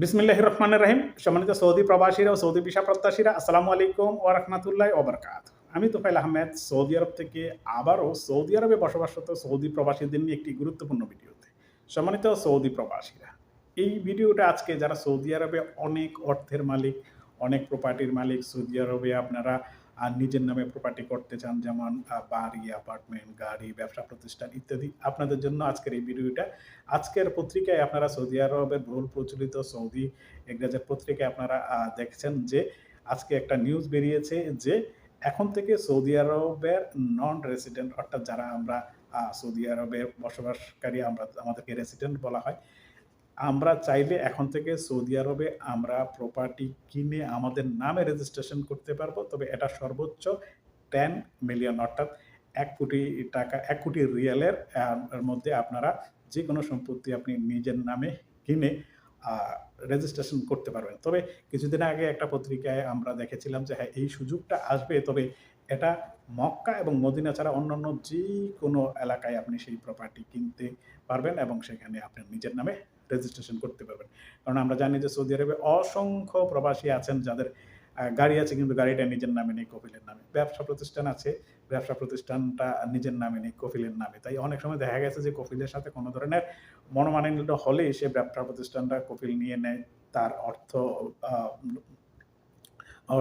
বিসমিল্লাহ রহমান রাহিম সম্মানিত সৌদি প্রবাসীরা ও সৌদি ভিসা প্রত্যাশীরা, আসসালামু আলাইকুম ও রহমতুল্লাহ ওবরকাত আমি তোফাইল আহমেদ, সৌদি আরব থেকে আবারও সৌদি আরবে বসবাসরত সৌদি প্রবাসীদের নিয়ে একটি গুরুত্বপূর্ণ ভিডিওতে সম্মানিত সৌদি প্রবাসীরা। এই ভিডিওটা আজকে যারা সৌদি আরবে অনেক অর্থের মালিক, অনেক প্রপার্টির মালিক, সৌদি আরবে আপনারা আর নিজের নামে প্রপার্টি করতে চান, যেমন বাড়ি অ্যাপার্টমেন্ট গাড়ি, ব্যবসা প্রতিষ্ঠান ইত্যাদি। আপনাদের জন্য আজকের এই ভিডিওটা। আজকের পত্রিকায় আপনারা সৌদি আরবের বহুল প্রচলিত সৌদি এগ্রাজের পত্রিকায় আপনারা দেখছেন যে, আজকে একটা নিউজ বেরিয়েছে যে, এখন থেকে সৌদি আরবের নন রেসিডেন্ট অর্থাৎ যারা আমরা সৌদি আরবে বসবাসকারী, আমরা, আমাদেরকে রেসিডেন্ট বলা হয় আমরা চাইলে এখন থেকে সৌদি আরবে আমরা প্রপার্টি কিনে আমাদের নামে রেজিস্ট্রেশন করতে পারব, তবে এটা সর্বোচ্চ টেন মিলিয়ন অর্থাৎ এক কোটি টাকা, এক কোটি রিয়ালের মধ্যে আপনারা যে কোনো সম্পত্তি আপনি নিজের নামে কিনে রেজিস্ট্রেশন করতে পারবেন। তবে কিছুদিন আগে একটা পত্রিকায় আমরা দেখেছিলাম যে হ্যাঁ এই সুযোগটা আসবে, তবে এটা মক্কা এবং মদিনা ছাড়া অন্যান্য যে কোনো এলাকায় আপনি সেই প্রপার্টি কিনতে পারবেন এবং সেখানে আপনার নিজের নামে রেজিস্ট্রেশন করতে পারবেন। কারণ আমরা জানি যে, সৌদি আরবে অসংখ্য প্রবাসী আছেন যাদের গাড়ি আছে, কিন্তু গাড়িটা নিজের নামে নেই, কপিলের নামে। ব্যবসা প্রতিষ্ঠান আছে ব্যবসা প্রতিষ্ঠানটা নিজের নামে নেই, কফিলের নামে। তাই অনেক সময় দেখা গেছে যে কফিলের সাথে কোনো ধরনের মনোমালিন্য হলে সে ব্যবসা প্রতিষ্ঠানটা কফিল নিয়ে নেয়, তার অর্থ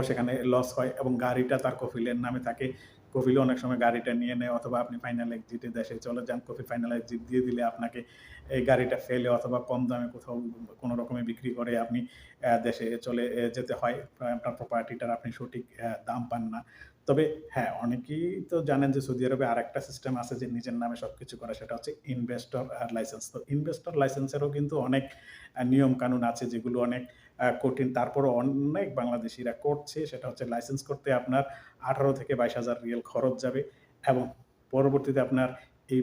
সেখানে লস হয় এবং গাড়িটা তার কফিলের নামে থাকে। কফিলে অনেক সময় গাড়িটা নিয়ে নেয় অথবা আপনি ফাইনাল এক্সিটে দেশে চলে যান, কফিল ফাইনাল এক্সিট দিয়ে দিলে আপনাকে এই গাড়িটা ফেলে অথবা কম দামে কোথাও কোনো রকমে বিক্রি করে আপনি দেশে চলে যেতে হয়। আপনার প্রপার্টিটার আপনি সঠিক দাম পান না। তবে হ্যাঁ অনেকেই তো জানেন যে সৌদি আরবে আরেকটা সিস্টেম আছে যে নিজের নামে সব কিছু করা, সেটা হচ্ছে ইনভেস্টর লাইসেন্স তো ইনভেস্টর লাইসেন্সেরও কিন্তু অনেক নিয়ম কানুন আছে যেগুলো অনেক কঠিন। তারপরও অনেক বাংলাদেশিরা করছে, সেটা হচ্ছে লাইসেন্স করতে আপনার আঠারো থেকে বাইশ হাজার রিয়েল খরচ যাবে এবং পরবর্তীতে আপনার এই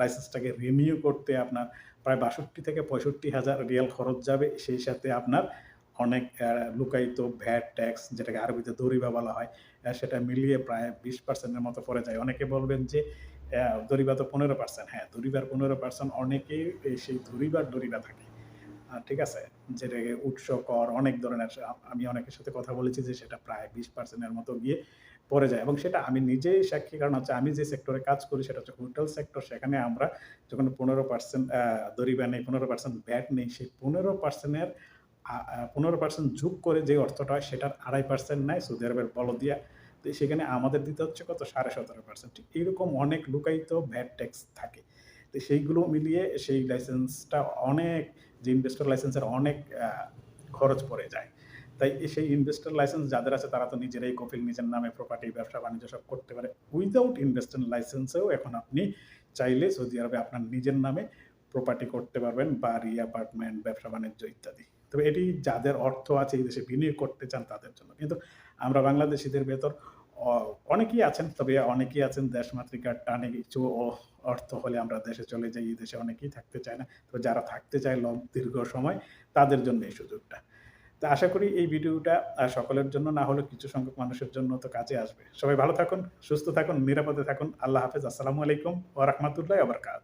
লাইসেন্সটাকে রিনিউ করতে আপনার প্রায় বাষট্টি থেকে পঁয়ষট্টি হাজার রিয়াল খরচ যাবে। সেই সাথে আপনার অনেক লুকায়িত ভ্যাট, ট্যাক্স যেটাকে আরবিতে দরিবা বলা হয় সেটা মিলিয়ে প্রায় বিশ পার্সেন্টের মতো পড়ে যায়। অনেকে বলবেন যে দরিবা তো পনেরো পার্সেন্ট হ্যাঁ দরিবার পনেরো পার্সেন্ট অনেকেই সেই দরিবার দরিবা থাকে। ঠিক আছে? যেটাকে উৎস কর অনেক ধরনের, আমি অনেকের সাথে কথা বলেছি যে সেটা প্রায় বিশ পার্সেন্টের মতো গিয়ে পড়ে যায়। এবং সেটা আমি নিজেই সাক্ষী, কারণ হচ্ছে আমি যে সেক্টরে কাজ করি সেটা হচ্ছে হোটেল সেক্টর সেখানে আমরা যখন পনেরো পার্সেন্ট দরিবা নেই, পনেরো পার্সেন্ট ব্যাট নেই, সেই পনেরো পার্সেন্টের পনেরো পার্সেন্ট যোগ করে যে অর্থটা হয় সেটার আড়াই পার্সেন্ট নেয় সৌদি আরবের বলদিয়া। তো সেখানে আমাদের দিতে হচ্ছে কত? সাড়ে সতেরো পার্সেন্ট এইরকম অনেক লুকায়িত ভ্যাট ট্যাক্স থাকে। তো সেইগুলো মিলিয়ে সেই লাইসেন্সটা অনেক, যে ইনভেস্টর লাইসেন্সের অনেক খরচ পড়ে যায়। তাই সেই ইনভেস্টর লাইসেন্স যাদের আছে তারা তো নিজেরাই কপিল নিজের নামে প্রপার্টি ব্যবসা, বাণিজ্য সব করতে পারে। উইদাউট ইনভেস্টর লাইসেন্সেও এখন আপনি চাইলে সৌদি আরবে আপনার নিজের নামে প্রপার্টি করতে পারবেন, বাড়ি অ্যাপার্টমেন্ট ব্যবসা, বাণিজ্য ইত্যাদি। তবে এটি যাদের অর্থ আছে, এই দেশে বিনিয়োগ করতে চান তাদের জন্য। কিন্তু আমরা বাংলাদেশিদের ভেতর অনেকেই আছেন, তবে অনেকেই আছেন দেশমাতৃকার টানে কিছু অর্থ হলে আমরা দেশে চলে যাই, এই দেশে অনেকেই থাকতে চায় না। তবে যারা থাকতে চায় লং দীর্ঘ সময়, তাদের জন্য এই সুযোগটা। তো আশা করি এই ভিডিওটা সকলের জন্য, না হলেও কিছু সংখ্যক মানুষের জন্য তো কাজে আসবে। সবাই ভালো থাকুন, সুস্থ থাকুন, নিরাপদে থাকুন। আল্লাহ হাফেজ। আসসালামু আলাইকুম ও রহমতুল্লাহ আবরকাত